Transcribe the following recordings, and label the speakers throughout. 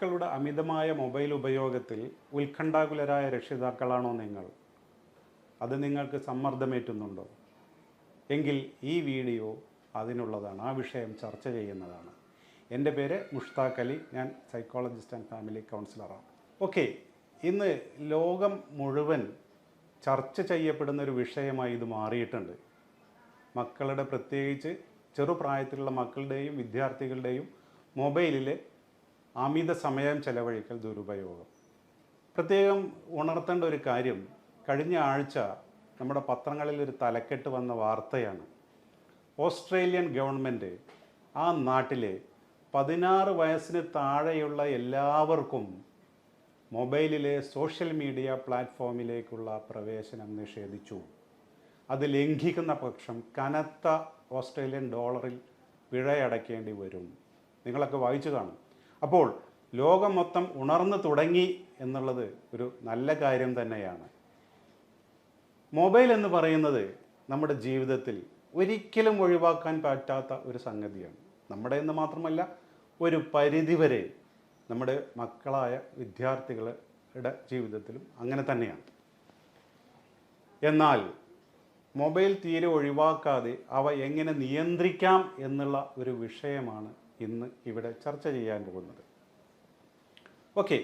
Speaker 1: മക്കളുടെ അമിതമായ മൊബൈൽ ഉപയോഗത്തിൽ ഉത്കണ്ഠാകുലരായ രക്ഷിതാക്കളാണോ നിങ്ങൾ? അത് നിങ്ങൾക്ക് സമ്മർദ്ദമേറ്റുന്നുണ്ടോ? എങ്കിൽ ഈ വീഡിയോ അതിനുള്ളതാണ്. ആ വിഷയം ചർച്ച ചെയ്യുന്നതാണ്. എന്റെ പേര് മുഷ്താഖ് അലി. ഞാൻ സൈക്കോളജിസ്റ്റ് ആൻഡ് ഫാമിലി കൗൺസിലറാണ് ഓക്കെ ഇന്ന് ലോകം മുഴുവൻ ചർച്ച ചെയ്യപ്പെടുന്ന ഒരു വിഷയമായി ഇത് മാറിയിട്ടുണ്ട്. മക്കളുടെ പ്രത്യേകിച്ച് ചെറുപ്രായത്തിലുള്ള മക്കളുടെയും വിദ്യാർത്ഥികളുടെയും മൊബൈലിൽ അമിത സമയം ചെലവഴിക്കൽ ദുരുപയോഗം. പ്രത്യേകം ഉണർത്തേണ്ട ഒരു കാര്യം കഴിഞ്ഞ ആഴ്ച നമ്മുടെ പത്രങ്ങളിൽ ഒരു തലക്കെട്ട് വന്ന വാർത്തയാണ്. ഓസ്ട്രേലിയൻ ഗവൺമെന്റ് ആ നാട്ടിലെ പതിനാറ് വയസ്സിന് താഴെയുള്ള എല്ലാവർക്കും മൊബൈലിലെ സോഷ്യൽ മീഡിയ പ്ലാറ്റ്ഫോമിലേക്കുള്ള പ്രവേശനം നിഷേധിച്ചു. അത് ലംഘിക്കുന്ന പക്ഷം കനത്ത ഓസ്ട്രേലിയൻ ഡോളറിൽ പിഴയടയ്ക്കേണ്ടി വരും. നിങ്ങളൊക്കെ വായിച്ചു കാണും. അപ്പോൾ ലോകം മൊത്തം ഉണർന്നു തുടങ്ങി എന്നുള്ളത് ഒരു നല്ല കാര്യം തന്നെയാണ്. മൊബൈൽ എന്ന് പറയുന്നത് നമ്മുടെ ജീവിതത്തിൽ ഒരിക്കലും ഒഴിവാക്കാൻ പറ്റാത്ത ഒരു സംഗതിയാണ്. നമ്മുടെ എന്ന് മാത്രമല്ല ഒരു പരിധിവരെ നമ്മുടെ മക്കളായ വിദ്യാർത്ഥികളുടെ ജീവിതത്തിലും അങ്ങനെ തന്നെയാണ്. എന്നാൽ മൊബൈൽ തീരെ ഒഴിവാക്കാതെ അവ എങ്ങനെ നിയന്ത്രിക്കാം എന്നുള്ള ഒരു വിഷയമാണ് ഇന്ന് ഇവിടെ ചർച്ച ചെയ്യാൻ പോകുന്നത്. ഓക്കെ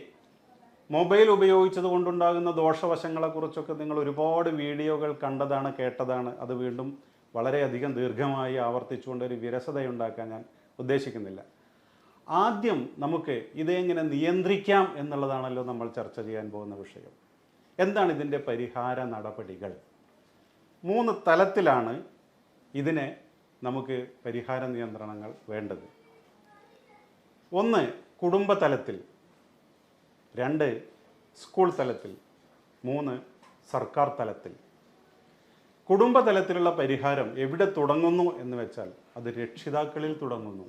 Speaker 1: മൊബൈൽ ഉപയോഗിച്ചത് കൊണ്ടുണ്ടാകുന്ന ദോഷവശങ്ങളെക്കുറിച്ചൊക്കെ നിങ്ങൾ ഒരുപാട് വീഡിയോകൾ കണ്ടതാണ് കേട്ടതാണ്. അത് വീണ്ടും വളരെയധികം ദീർഘമായി ആവർത്തിച്ചുകൊണ്ട് ഒരു വിരസതയുണ്ടാക്കാൻ ഞാൻ ഉദ്ദേശിക്കുന്നില്ല. ആദ്യം നമുക്ക് ഇതെങ്ങനെ നിയന്ത്രിക്കാം എന്നുള്ളതാണല്ലോ നമ്മൾ ചർച്ച ചെയ്യാൻ പോകുന്ന വിഷയം. എന്താണ് ഇതിന്റെ പരിഹാര നടപടികൾ? മൂന്ന് തലത്തിലാണ് ഇതിനെ നമുക്ക് പരിഹാര നിയന്ത്രണങ്ങൾ വേണ്ടത്. ഒന്ന് കുടുംബതലത്തിൽ. രണ്ട് സ്കൂൾ തലത്തിൽ. മൂന്ന് സർക്കാർ തലത്തിൽ. കുടുംബതലത്തിലുള്ള പരിഹാരം എവിടെ തുടങ്ങുന്നു എന്ന് വെച്ചാൽ അത് രക്ഷിതാക്കളിൽ തുടങ്ങുന്നു.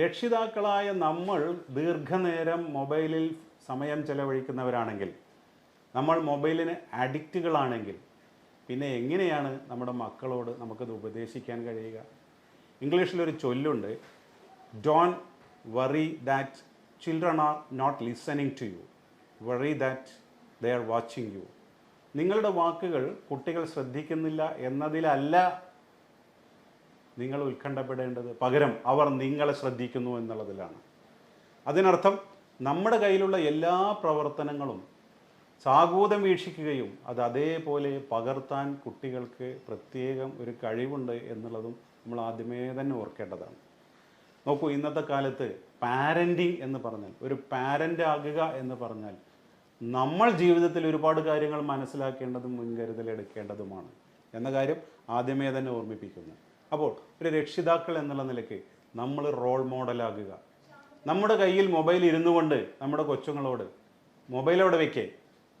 Speaker 1: രക്ഷിതാക്കളായ നമ്മൾ ദീർഘനേരം മൊബൈലിൽ സമയം ചെലവഴിക്കുന്നവരാണെങ്കിൽ നമ്മൾ മൊബൈലിന് അഡിക്റ്റുകളാണെങ്കിൽ പിന്നെ എങ്ങനെയാണ് നമ്മുടെ മക്കളോട് നമുക്കത് ഉപദേശിക്കാൻ കഴിയുക? ഇംഗ്ലീഷിലൊരു ചൊല്ലുണ്ട് don't worry that children are not listening to you worry that they are watching you നിങ്ങളുടെ വാക്കുകൾ കുട്ടികൾ ശ്രദ്ധിക്കുന്നില്ല എന്നതിലല്ല നിങ്ങൾ ഉത്കണ്ഠപ്പെടേണ്ടത്. പകരം അവർ നിങ്ങളെ ശ്രദ്ധിക്കുന്നു എന്നുള്ളതിലാണ്. അതിനർത്ഥം നമ്മുടെ കയ്യിലുള്ള എല്ലാ പ്രവർത്തനങ്ങളും സാഗൂതം വീക്ഷിക്കുകയും അത് അതേപോലെ പകർത്താൻ കുട്ടികൾക്ക് പ്രത്യേകം ഒരു കഴിവുണ്ട് എന്നുള്ളതും നമ്മൾ ആദ്യമേ തന്നെ ഓർക്കേണ്ടതാണ്. നോക്കൂ ഇന്നത്തെ കാലത്ത് പാരന്റിങ് എന്ന് പറഞ്ഞാൽ ഒരു പാരന്റ് ആകുക എന്ന് പറഞ്ഞാൽ നമ്മൾ ജീവിതത്തിൽ ഒരുപാട് കാര്യങ്ങൾ മനസ്സിലാക്കേണ്ടതും മുൻകരുതൽ എടുക്കേണ്ടതുമാണ് എന്ന കാര്യം ആദ്യമേ തന്നെ ഓർമ്മിപ്പിക്കുന്നു. അപ്പോൾ ഒരു രക്ഷിതാക്കൾ എന്നുള്ള നിലയ്ക്ക് നമ്മൾ റോൾ മോഡലാകുക നമ്മുടെ കയ്യിൽ മൊബൈൽ ഇരുന്നു കൊണ്ട് നമ്മുടെ കൊച്ചുങ്ങളോട് മൊബൈൽ അവിടെ വെക്കേ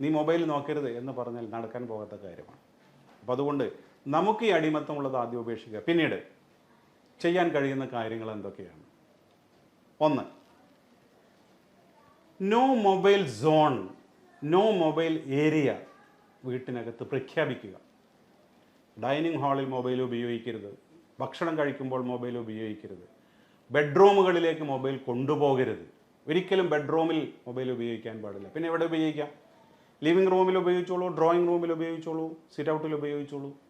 Speaker 1: നീ മൊബൈൽ നോക്കരുത് എന്ന് പറഞ്ഞാൽ നടക്കാൻ പോകാത്ത കാര്യമാണ്. അപ്പോൾ അതുകൊണ്ട് നമുക്ക് ഈ അടിമത്തമുള്ളത് ആദ്യം ഉപേക്ഷിക്കുക. പിന്നീട് ചെയ്യാൻ കഴിയുന്ന കാര്യങ്ങൾ എന്തൊക്കെയാണ്? ഒന്ന് no mobile zone no mobile area വീട്ടിനകത്ത് പ്രഖ്യാപിക്കുക. ഡൈനിങ് ഹാളിൽ മൊബൈൽ ഉപയോഗിക്കരുത്. ഭക്ഷണം കഴിക്കുമ്പോൾ മൊബൈൽ ഉപയോഗിക്കരുത്. ബെഡ്റൂമുകളിലേക്ക് മൊബൈൽ കൊണ്ടുപോകരുത്. ഒരിക്കലും ബെഡ്റൂമിൽ മൊബൈൽ ഉപയോഗിക്കാൻ പാടില്ല. പിന്നെ എവിടെ ഉപയോഗിക്കാം? ലിവിങ് റൂമിൽ ഉപയോഗിച്ചോളൂ ഡ്രോയിങ് റൂമിൽ ഉപയോഗിച്ചോളൂ സിറ്റ് ഔട്ടിൽ ഉപയോഗിച്ചോളൂ.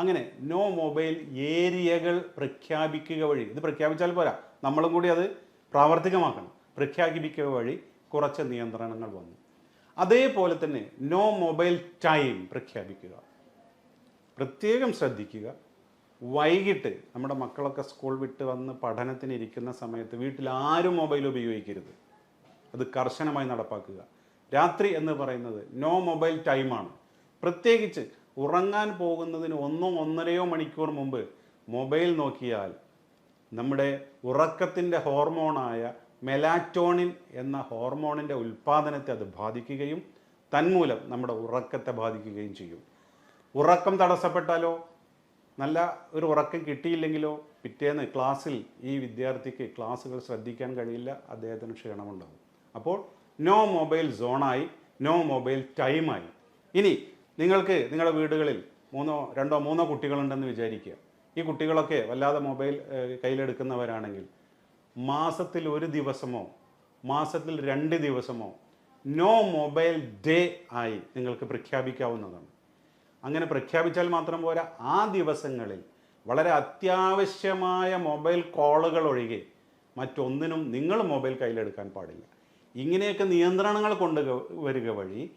Speaker 1: അങ്ങനെ നോ മൊബൈൽ ഏരിയകൾ പ്രഖ്യാപിക്കുക വഴി ഇത് പ്രഖ്യാപിച്ചാൽ പോരാ. നമ്മളും കൂടി അത് പ്രാവർത്തികമാക്കണം. പ്രഖ്യാപിക്കുക വഴി കുറച്ച് നിയന്ത്രണങ്ങൾ വന്നു. അതേപോലെ തന്നെ നോ മൊബൈൽ ടൈം പ്രഖ്യാപിക്കുക. പ്രത്യേകം ശ്രദ്ധിക്കുക. വൈകിട്ട് നമ്മുടെ മക്കളൊക്കെ സ്കൂൾ വിട്ട് വന്ന് പഠനത്തിന് ഇരിക്കുന്ന സമയത്ത് വീട്ടിൽ ആരും മൊബൈൽ ഉപയോഗിക്കരുത്. അത് കർശനമായി നടപ്പാക്കുക. രാത്രി എന്ന് പറയുന്നത് നോ മൊബൈൽ ടൈമാണ് പ്രത്യേകിച്ച് ഉറങ്ങാൻ പോകുന്നതിന് ഒന്നോ ഒന്നരയോ മണിക്കൂർ മുമ്പ് മൊബൈൽ നോക്കിയാൽ നമ്മുടെ ഉറക്കത്തിന്റെ ഹോർമോണായ മെലാറ്റോണിൻ എന്ന ഹോർമോണിന്റെ ഉൽപ്പാദനത്തെ അത് ബാധിക്കുകയും തന്മൂലം നമ്മുടെ ഉറക്കത്തെ ബാധിക്കുകയും ചെയ്യും. ഉറക്കം തടസ്സപ്പെട്ടാലോ? നല്ല ഒരു ഉറക്കം കിട്ടിയില്ലെങ്കിലോ? പിറ്റേന്ന് ക്ലാസ്സിൽ ഈ വിദ്യാർത്ഥിക്ക് ക്ലാസ്സുകൾ ശ്രദ്ധിക്കാൻ കഴിയില്ല. അദ്ദേഹത്തിന് ക്ഷീണമുണ്ടാകും. അപ്പോൾ നോ മൊബൈൽ സോണായി നോ മൊബൈൽ ടൈമായി ഇനി നിങ്ങൾക്ക് നിങ്ങളുടെ വീടുകളിൽ മൂന്നോ രണ്ടോ മൂന്നോ കുട്ടികളുണ്ടെന്ന് വിചാരിക്കുക. ഈ കുട്ടികളൊക്കെ വല്ലാതെ മൊബൈൽ കയ്യിലെടുക്കുന്നവരാണെങ്കിൽ മാസത്തിൽ ഒരു ദിവസമോ മാസത്തിൽ രണ്ട് ദിവസമോ നോ മൊബൈൽ ഡേ ആയി നിങ്ങൾക്ക് പ്രഖ്യാപിക്കാവുന്നതാണ്. അങ്ങനെ പ്രഖ്യാപിച്ചാൽ മാത്രം പോരാ ആ ദിവസങ്ങളിൽ വളരെ അത്യാവശ്യമായ മൊബൈൽ കോളുകൾ ഒഴികെ മറ്റൊന്നിനും നിങ്ങൾ മൊബൈൽ കയ്യിലെടുക്കാൻ പാടില്ല. ഇങ്ങനെയൊക്കെ നിയന്ത്രണങ്ങൾ കൊണ്ടുവരിക വഴി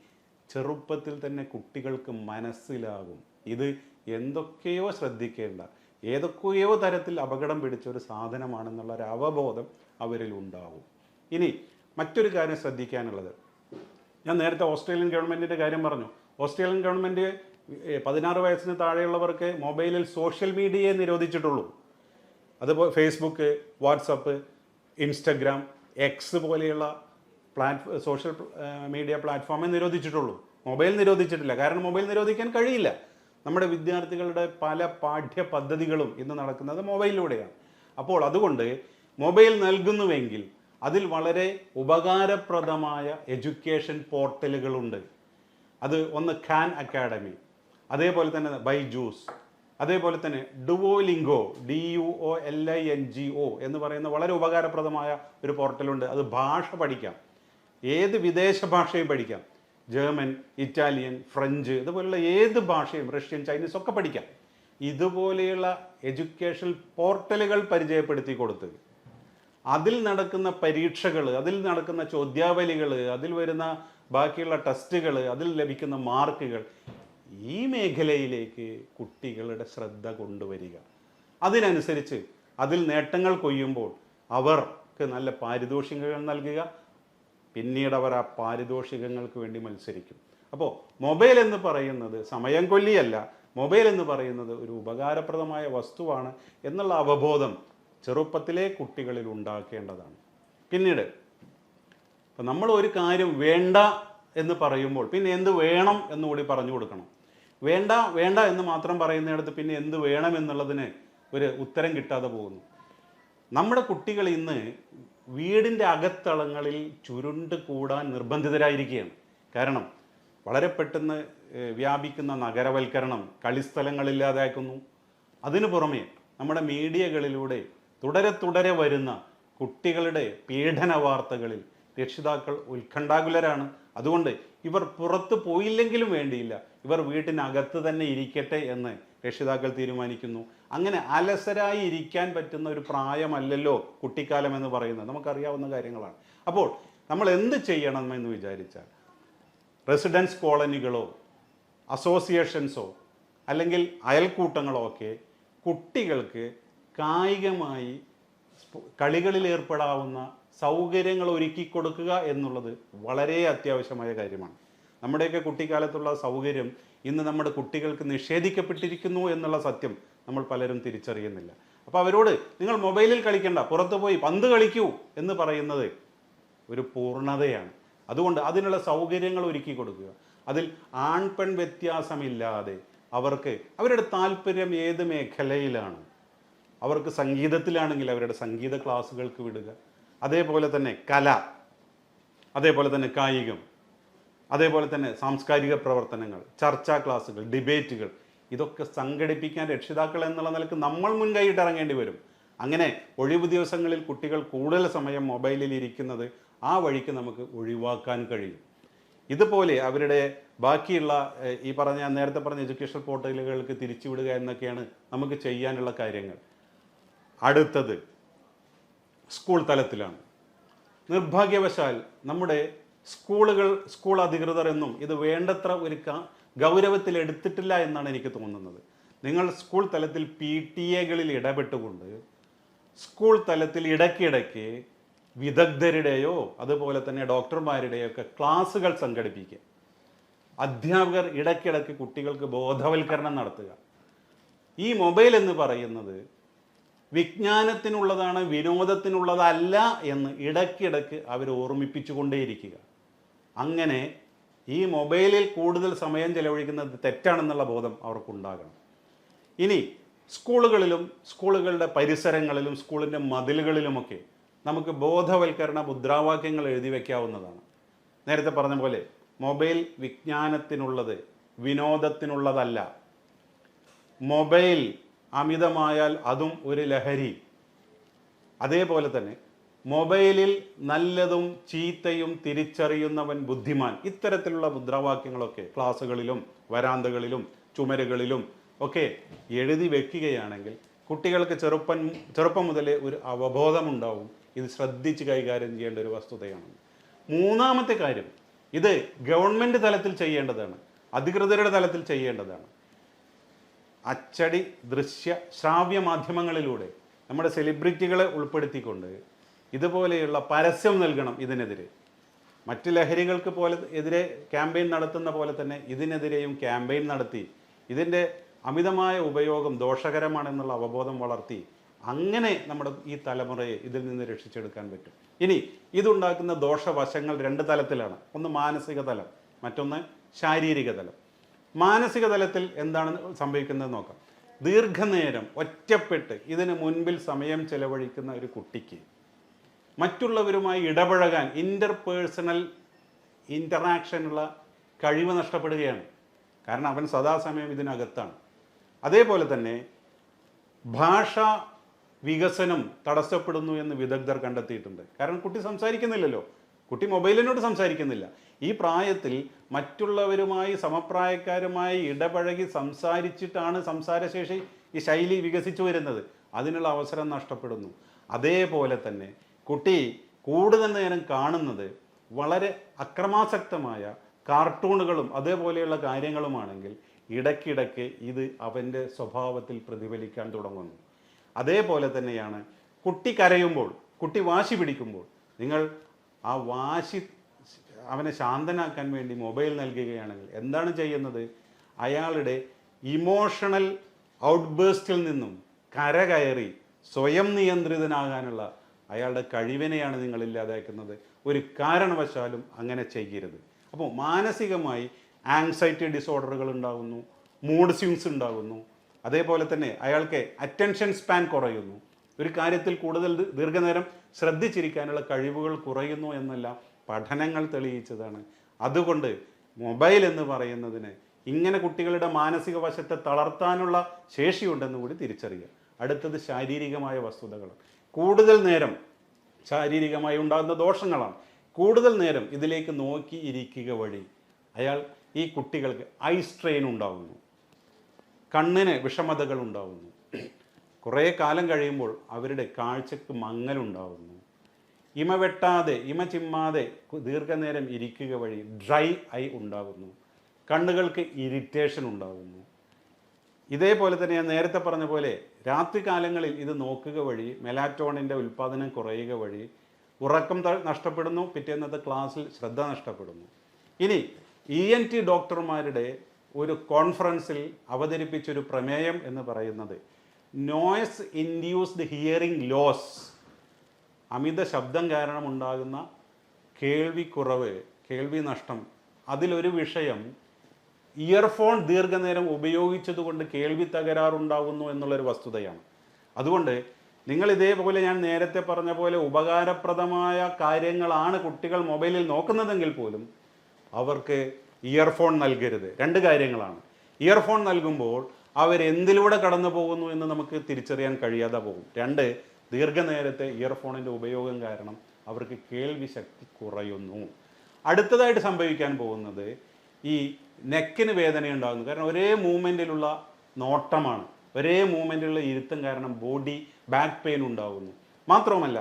Speaker 1: ചെറുപ്പത്തിൽ തന്നെ കുട്ടികൾക്ക് മനസ്സിലാകും. ഇത് എന്തൊക്കെയോ ശ്രദ്ധിക്കേണ്ട. ഏതൊക്കെയോ തരത്തിൽ അപകടം പിടിച്ച ഒരു സാധനമാണെന്നുള്ള ഒരു അവബോധം അവരിൽ ഉണ്ടാകും ഇനി മറ്റൊരു കാര്യം ശ്രദ്ധിക്കാനുള്ളത്. ഞാൻ നേരത്തെ ഓസ്ട്രേലിയൻ ഗവൺമെന്റിന്റെ കാര്യം പറഞ്ഞു. ഓസ്ട്രേലിയൻ ഗവൺമെന്റ് പതിനാറ് വയസ്സിന് താഴെയുള്ളവർക്ക് മൊബൈലിൽ സോഷ്യൽ മീഡിയയെ നിരോധിച്ചിട്ടുള്ളൂ. അതുപോലെ ഫേസ്ബുക്ക് വാട്സപ്പ് ഇൻസ്റ്റഗ്രാം എക്സ് പോലെയുള്ള പ്ലാറ്റ് സോഷ്യൽ മീഡിയ പ്ലാറ്റ്ഫോമേ നിരോധിച്ചിട്ടുള്ളൂ. മൊബൈൽ നിരോധിച്ചിട്ടില്ല. കാരണം മൊബൈൽ നിരോധിക്കാൻ കഴിയില്ല. നമ്മുടെ വിദ്യാർത്ഥികളുടെ പല പാഠ്യ പദ്ധതികളും ഇന്ന് നടക്കുന്നത് മൊബൈലിലൂടെയാണ്. അപ്പോൾ അതുകൊണ്ട് മൊബൈൽ നൽകുന്നുവെങ്കിൽ അതിൽ വളരെ ഉപകാരപ്രദമായ എഡ്യൂക്കേഷൻ പോർട്ടലുകളുണ്ട്. അത് ഒന്ന് ഖാൻ അക്കാഡമി അതേപോലെ തന്നെ ബൈജൂസ് അതേപോലെ തന്നെ Duolingo D U O L I N G O എന്ന് പറയുന്ന വളരെ ഉപകാരപ്രദമായ ഒരു പോർട്ടലുണ്ട്. അത് ഭാഷ പഠിക്കാം. ഏത് വിദേശ ഭാഷയും പഠിക്കാം. ജർമ്മൻ ഇറ്റാലിയൻ ഫ്രഞ്ച് ഇതുപോലുള്ള ഏത് ഭാഷയും റഷ്യൻ ചൈനീസ് ഒക്കെ പഠിക്കാം. ഇതുപോലെയുള്ള എഡ്യൂക്കേഷൻ പോർട്ടലുകൾ പരിചയപ്പെടുത്തി കൊടുത്ത് അതിൽ നടക്കുന്ന പരീക്ഷകൾ അതിൽ നടക്കുന്ന ചോദ്യാവലികൾ അതിൽ വരുന്ന ബാക്കിയുള്ള ടെസ്റ്റുകൾ അതിൽ ലഭിക്കുന്ന മാർക്കുകൾ ഈ മേഖലയിലേക്ക് കുട്ടികളുടെ ശ്രദ്ധ കൊണ്ടുവരിക. അതിനനുസരിച്ച് അതിൽ നേട്ടങ്ങൾ കൊയ്യുമ്പോൾ അവർക്ക് നല്ല പാരിതോഷികങ്ങൾ നൽകുക പിന്നീട് അവർ ആ പാരിതോഷികങ്ങൾക്ക് വേണ്ടി മത്സരിക്കും. അപ്പോൾ മൊബൈൽ എന്ന് പറയുന്നത് സമയം കൊല്ലിയല്ല മൊബൈൽ എന്ന് പറയുന്നത് ഒരു ഉപകാരപ്രദമായ വസ്തുവാണ് എന്നുള്ള അവബോധം ചെറുപ്പത്തിലെ കുട്ടികളിൽ ഉണ്ടാക്കേണ്ടതാണ്. പിന്നീട് ഇപ്പം നമ്മൾ ഒരു കാര്യം വേണ്ട എന്ന് പറയുമ്പോൾ പിന്നെ എന്ത് വേണം എന്നുകൂടി പറഞ്ഞു കൊടുക്കണം. വേണ്ട വേണ്ട എന്ന് മാത്രം പറയുന്നിടത്ത് പിന്നെ എന്ത് വേണം എന്നുള്ളതിന് ഒരു ഉത്തരം കിട്ടാതെ പോകുന്നു. നമ്മുടെ കുട്ടികൾ ഇന്ന് വീടിന്റെ അകത്തളങ്ങളിൽ ചുരുണ്ട് കൂടാൻ നിർബന്ധിതരായിരിക്കുകയാണ്. കാരണം വളരെ പെട്ടെന്ന് വ്യാപിക്കുന്ന നഗരവൽക്കരണം കളിസ്ഥലങ്ങളില്ലാതാക്കുന്നു. അതിനു പുറമെ നമ്മുടെ മീഡിയകളിലൂടെ തുടരെ തുടരെ വരുന്ന കുട്ടികളുടെ പീഡന വാർത്തകളിൽ രക്ഷിതാക്കൾ ഉത്കണ്ഠാകുലരാണ്. അതുകൊണ്ട് ഇവർ പുറത്ത് പോയില്ലെങ്കിലും വേണ്ടിയില്ല. ഇവർ വീട്ടിനകത്ത് തന്നെ ഇരിക്കട്ടെ എന്ന് രക്ഷിതാക്കൾ തീരുമാനിക്കുന്നു. അങ്ങനെ അലസരായി ഇരിക്കാൻ പറ്റുന്ന ഒരു പ്രായമല്ലല്ലോ കുട്ടിക്കാലം എന്ന് പറയുന്നത്. നമുക്കറിയാവുന്ന കാര്യങ്ങളാണ്. അപ്പോൾ നമ്മൾ എന്ത് ചെയ്യണം എന്ന് വിചാരിച്ചാൽ റെസിഡൻസ് കോളനികളോ അസോസിയേഷൻസോ അല്ലെങ്കിൽ അയൽക്കൂട്ടങ്ങളോ ഒക്കെ കുട്ടികൾക്ക് കായികമായി കളികളിൽ ഏർപ്പെടാവുന്ന സൗകര്യങ്ങൾ ഒരുക്കി കൊടുക്കുക എന്നുള്ളത് വളരെ അത്യാവശ്യമായ കാര്യമാണ്. നമ്മുടെയൊക്കെ കുട്ടിക്കാലത്തുള്ള സൗകര്യം ഇന്ന് നമ്മുടെ കുട്ടികൾക്ക് നിഷേധിക്കപ്പെട്ടിരിക്കുന്നു എന്നുള്ള സത്യം നമ്മൾ പലരും തിരിച്ചറിയുന്നില്ല. അപ്പോൾ അവരോട് നിങ്ങൾ മൊബൈലിൽ കളിക്കണ്ട പുറത്തു പോയി പന്ത് കളിക്കൂ എന്ന് പറയുന്നത് ഒരു പൂർണതയാണ്. അതുകൊണ്ട് അതിനുള്ള സൗകര്യങ്ങൾ ഒരുക്കി കൊടുക്കുക. അതിൽ ആൺപെൺ വ്യത്യാസമില്ലാതെ അവർക്ക് അവരുടെ താല്പര്യം ഏത് മേഖലയിലാണ്? അവർക്ക് സംഗീതത്തിലാണെങ്കിൽ അവരുടെ സംഗീത ക്ലാസ്സുകൾക്ക് വിടുക. അതേപോലെ തന്നെ കല അതേപോലെ തന്നെ കായികം. അതേപോലെ തന്നെ സാംസ്കാരിക പ്രവർത്തനങ്ങൾ ചർച്ചാ ക്ലാസ്സുകൾ ഡിബേറ്റുകൾ ഇതൊക്കെ സംഘടിപ്പിക്കാൻ രക്ഷിതാക്കൾ എന്നുള്ള നിലയ്ക്ക് നമ്മൾ മുൻകൈയിട്ട് ഇറങ്ങേണ്ടി വരും. അങ്ങനെ ഒഴിവു ദിവസങ്ങളിൽ കുട്ടികൾ കൂടുതൽ സമയം മൊബൈലിൽ ഇരിക്കുന്നത് ആ വഴിക്ക് നമുക്ക് ഒഴിവാക്കാൻ കഴിയും. ഇതുപോലെ അവരുടെ ബാക്കിയുള്ള ഈ പറഞ്ഞ നേരത്തെ പറഞ്ഞ എഡ്യൂക്കേഷൻ പോർട്ടലുകൾക്ക് തിരിച്ചുവിടുക എന്നൊക്കെയാണ് നമുക്ക് ചെയ്യാനുള്ള കാര്യങ്ങൾ. അടുത്തത് സ്കൂൾ തലത്തിലാണ്. നിർഭാഗ്യവശാൽ നമ്മുടെ സ്കൂളുകൾ സ്കൂൾ അധികൃതർ എന്നും ഇത് വേണ്ടത്ര ഒരു ഗൗരവത്തിൽ എടുത്തിട്ടില്ല എന്നാണ് എനിക്ക് തോന്നുന്നത്. നിങ്ങൾ സ്കൂൾ തലത്തിൽ പി ടി എകളിൽ ഇടപെട്ടുകൊണ്ട് സ്കൂൾ തലത്തിൽ ഇടയ്ക്കിടയ്ക്ക് വിദഗ്ധരുടെയോ അതുപോലെ തന്നെ ഡോക്ടർമാരുടെയോ ഒക്കെ ക്ലാസ്സുകൾ സംഘടിപ്പിക്കുക. അധ്യാപകർ ഇടയ്ക്കിടയ്ക്ക് കുട്ടികൾക്ക് ബോധവൽക്കരണം നടത്തുക. ഈ മൊബൈൽ എന്ന് പറയുന്നത് വിജ്ഞാനത്തിനുള്ളതാണ് വിനോദത്തിനുള്ളതല്ല എന്ന് ഇടയ്ക്കിടയ്ക്ക് അവർ ഓർമ്മിപ്പിച്ചുകൊണ്ടേയിരിക്കുക അങ്ങനെ ഈ മൊബൈലിൽ കൂടുതൽ സമയം ചെലവഴിക്കുന്നത് തെറ്റാണെന്നുള്ള ബോധം അവർക്കുണ്ടാകണം. ഇനി സ്കൂളുകളിലും സ്കൂളുകളുടെ പരിസരങ്ങളിലും സ്കൂളിന്റെ മതിലുകളിലുമൊക്കെ നമുക്ക് ബോധവൽക്കരണ മുദ്രാവാക്യങ്ങൾ എഴുതി വയ്ക്കാവുന്നതാണ് നേരത്തെ പറഞ്ഞ പോലെ മൊബൈൽ വിജ്ഞാനത്തിനുള്ളത് വിനോദത്തിനുള്ളതല്ല. മൊബൈൽ അമിതമായാൽ അതും ഒരു ലഹരി. അതേപോലെ തന്നെ മൊബൈലിൽ നല്ലതും ചീത്തയും തിരിച്ചറിയുന്നവൻ ബുദ്ധിമാൻ. ഇത്തരത്തിലുള്ള മുദ്രാവാക്യങ്ങളൊക്കെ ക്ലാസ്സുകളിലും വരാന്തകളിലും ചുമരുകളിലും ഒക്കെ എഴുതി വെക്കുകയാണെങ്കിൽ കുട്ടികൾക്ക് ചെറുപ്പം ചെറുപ്പം മുതലേ ഒരു അവബോധമുണ്ടാവും. ഇത് ശ്രദ്ധിച്ച് കൈകാര്യം ചെയ്യേണ്ട ഒരു വസ്തുതയാണ്. മൂന്നാമത്തെ കാര്യം ഇത് ഗവൺമെന്റ് തലത്തിൽ ചെയ്യേണ്ടതാണ്. അധികൃതരുടെ തലത്തിൽ ചെയ്യേണ്ടതാണ്. അച്ചടി ദൃശ്യ ശ്രാവ്യ മാധ്യമങ്ങളിലൂടെ നമ്മുടെ സെലിബ്രിറ്റികളെ ഉൾപ്പെടുത്തിക്കൊണ്ട് ഇതുപോലെയുള്ള പരസ്യം നൽകണം ഇതിനെതിരെ. മറ്റ് ലഹരികൾക്ക് പോലെ എതിരെ ക്യാമ്പയിൻ നടത്തുന്ന പോലെ തന്നെ ഇതിനെതിരെയും ക്യാമ്പയിൻ നടത്തി. ഇതിന്റെ അമിതമായ ഉപയോഗം ദോഷകരമാണെന്നുള്ള അവബോധം വളർത്തി അങ്ങനെ നമ്മുടെ ഈ തലമുറയെ ഇതിൽ നിന്ന് രക്ഷിച്ചെടുക്കാൻ പറ്റും. ഇനി ഇതുണ്ടാക്കുന്ന ദോഷവശങ്ങൾ രണ്ട് തലത്തിലാണ്. ഒന്ന് മാനസിക തലം മറ്റൊന്ന് ശാരീരിക തലം. മാനസിക തലത്തിൽ എന്താണ് സംഭവിക്കുന്നത് നോക്കാം. ദീർഘനേരം ഒറ്റപ്പെട്ട് ഇതിന് മുൻപിൽ സമയം ചെലവഴിക്കുന്ന ഒരു കുട്ടിക്ക് മറ്റുള്ളവരുമായി ഇടപഴകാൻ ഇന്റർപേഴ്സണൽ ഇന്ററാക്ഷനുള്ള കഴിവ് നഷ്ടപ്പെടുകയാണ്. കാരണം അവൻ സദാസമയം ഇതിനകത്താണ്. അതേപോലെ തന്നെ ഭാഷ വികസനം തടസ്സപ്പെടുന്നു എന്ന് വിദഗ്ധർ കണ്ടെത്തിയിട്ടുണ്ട്. കാരണം കുട്ടി സംസാരിക്കുന്നില്ലല്ലോ. കുട്ടി മൊബൈലിനോട് സംസാരിക്കുന്നില്ല. ഈ പ്രായത്തിൽ മറ്റുള്ളവരുമായി സമപ്രായക്കാരുമായി ഇടപഴകി സംസാരിച്ചിട്ടാണ് സംസാരശേഷി ഈ ശൈലി വികസിച്ചു വരുന്നത്. അതിനുള്ള അവസരം നഷ്ടപ്പെടുന്നു. അതേപോലെ തന്നെ കുട്ടി കൂടുതൽ നേരം കാണുന്നത് വളരെ അക്രമാസക്തമായ കാർട്ടൂണുകളും അതേപോലെയുള്ള കാര്യങ്ങളുമാണെങ്കിൽ ഇടയ്ക്കിടയ്ക്ക് ഇത് അവന്റെ സ്വഭാവത്തിൽ പ്രതിഫലിക്കാൻ തുടങ്ങുന്നു. അതേപോലെ തന്നെയാണ് കുട്ടി കരയുമ്പോൾ കുട്ടി വാശി പിടിക്കുമ്പോൾ നിങ്ങൾ ആ വാശി അവനെ ശാന്തനാക്കാൻ വേണ്ടി മൊബൈൽ നൽകുകയാണെങ്കിൽ എന്താണ് ചെയ്യുന്നത്? അയാളുടെ ഇമോഷണൽ ഔട്ട്ബേസ്റ്റിൽ നിന്നും കരകയറി സ്വയം നിയന്ത്രിതനാകാനുള്ള അയാളുടെ കഴിവിനെയാണ് നിങ്ങൾ ഇല്ലാതാക്കുന്നത്. ഒരു കാരണവശാലും അങ്ങനെ ചെയ്യരുത്. അപ്പോൾ മാനസികമായി ആങ്സൈറ്റി ഡിസോർഡറുകൾ ഉണ്ടാകുന്നു മൂഡ് സ്വിങ്സ് ഉണ്ടാകുന്നു. അതേപോലെ തന്നെ അയാൾക്ക് അറ്റൻഷൻ സ്പാൻ കുറയുന്നു. ഒരു കാര്യത്തിൽ കൂടുതൽ ദീർഘനേരം ശ്രദ്ധിച്ചിരിക്കാനുള്ള കഴിവുകൾ കുറയുന്നു എന്നെല്ലാം പഠനങ്ങൾ തെളിയിച്ചതാണ്. അതുകൊണ്ട് മൊബൈൽ എന്ന് പറയുന്നതിന് ഇങ്ങനെ കുട്ടികളുടെ മാനസിക വശത്തെ തളർത്താനുള്ള ശേഷിയുണ്ടെന്ന് കൂടി തിരിച്ചറിയുക. അടുത്തത് ശാരീരികമായ വസ്തുതകൾ കൂടുതൽ നേരം ശാരീരികമായി ഉണ്ടാകുന്ന ദോഷങ്ങളാണ്. കൂടുതൽ നേരം ഇതിലേക്ക് നോക്കി ഇരിക്കുക വഴി അയാൾ ഈ കുട്ടികൾക്ക് ഐ സ്ട്രെയിൻ ഉണ്ടാകുന്നു കണ്ണിന് വിഷമതകൾ ഉണ്ടാകുന്നു കുറേ കാലം കഴിയുമ്പോൾ അവരുടെ കാഴ്ചക്ക് മങ്ങലുണ്ടാകുന്നു ഇമ വെട്ടാതെ ഇമ ചിമ്മാതെ ദീർഘനേരം ഇരിക്കുക വഴി ഡ്രൈ ഐ ഉണ്ടാകുന്നു കണ്ണുകൾക്ക് ഇറിറ്റേഷൻ ഉണ്ടാകുന്നു ഇതേപോലെ തന്നെ ഞാൻ നേരത്തെ പറഞ്ഞ പോലെ രാത്രി കാലങ്ങളിൽ ഇത് നോക്കുക വഴി മെലാറ്റോണിന്റെ ഉൽപ്പാദനം കുറയുക വഴി ഉറക്കം നഷ്ടപ്പെടുന്നു പിറ്റേന്നത്തെ ക്ലാസ്സിൽ ശ്രദ്ധ നഷ്ടപ്പെടുന്നു. ഇനി ഇ എൻ ടി ഡോക്ടർമാരുടെ ഒരു കോൺഫറൻസിൽ അവതരിപ്പിച്ചൊരു പ്രമേയം എന്ന് പറയുന്നത് നോയ്സ് ഇൻഡ്യൂസ്ഡ് ഹിയറിംഗ് ലോസ് അമിത ശബ്ദം കാരണം ഉണ്ടാകുന്ന കേൾവിക്കുറവ് കേൾവി നഷ്ടം അതിലൊരു വിഷയം ഇയർഫോൺ ദീർഘനേരം ഉപയോഗിച്ചതുകൊണ്ട് കേൾവി തകരാറുണ്ടാകുന്നു എന്നുള്ളൊരു വസ്തുതയാണ്. അതുകൊണ്ട് നിങ്ങൾ ഇതേപോലെ ഞാൻ നേരത്തെ പറഞ്ഞ പോലെ ഉപകാരപ്രദമായ കാര്യങ്ങളാണ് കുട്ടികൾ മൊബൈലിൽ നോക്കുന്നതെങ്കിൽ പോലും അവർക്ക് ഇയർഫോൺ നൽകരുത്. രണ്ട് കാര്യങ്ങളാണ്. ഇയർഫോൺ നൽകുമ്പോൾ അവരെന്തിലൂടെ കടന്നു പോകുന്നു എന്ന് നമുക്ക് തിരിച്ചറിയാൻ കഴിയാതെ പോകും. രണ്ട് ദീർഘനേരത്തെ ഇയർഫോണിന്റെ ഉപയോഗം കാരണം അവർക്ക് കേൾവി ശക്തി കുറയുന്നു. അടുത്തതായിട്ട് സംഭവിക്കാൻ പോകുന്നത് ഈ നെക്കിന് വേദന ഉണ്ടാകുന്നു കാരണം ഒരേ മൂവ്മെന്റിലുള്ള നോട്ടമാണ്. ഒരേ മൂവ്മെന്റിലുള്ള ഇരുത്തം കാരണം ബോഡി ബാക്ക് പെയിൻ ഉണ്ടാകുന്നു. മാത്രവുമല്ല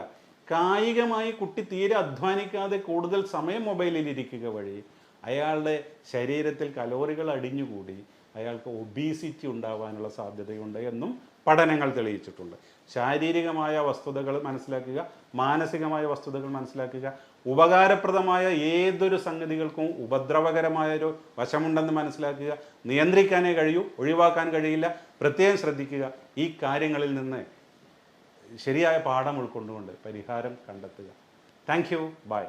Speaker 1: കായികമായി കുട്ടി തീരെ അധ്വാനിക്കാതെ കൂടുതൽ സമയം മൊബൈലിൽ ഇരിക്കുക വഴി അയാളുടെ ശരീരത്തിൽ കലോറികൾ അടിഞ്ഞുകൂടി അയാൾക്ക് ഒബീസിറ്റി ഉണ്ടാവാനുള്ള സാധ്യതയുണ്ട് എന്നും പഠനങ്ങൾ തെളിയിച്ചിട്ടുണ്ട്. ശാരീരികമായ വസ്തുതകൾ മനസ്സിലാക്കുക മാനസികമായ വസ്തുതകൾ മനസ്സിലാക്കുക ഉപകാരപ്രദമായ ഏതൊരു സംഗതികൾക്കും ഉപദ്രവകരമായ ഒരു വശമുണ്ടെന്ന് മനസ്സിലാക്കുക നിയന്ത്രിക്കാനേ കഴിയൂ ഒഴിവാക്കാൻ കഴിയില്ല പ്രത്യേകം ശ്രദ്ധിക്കുക. ഈ കാര്യങ്ങളിൽ നിന്ന് ശരിയായ പാഠം ഉൾക്കൊണ്ടുകൊണ്ട് പരിഹാരം കണ്ടെത്തുക. Thank you. ബൈ.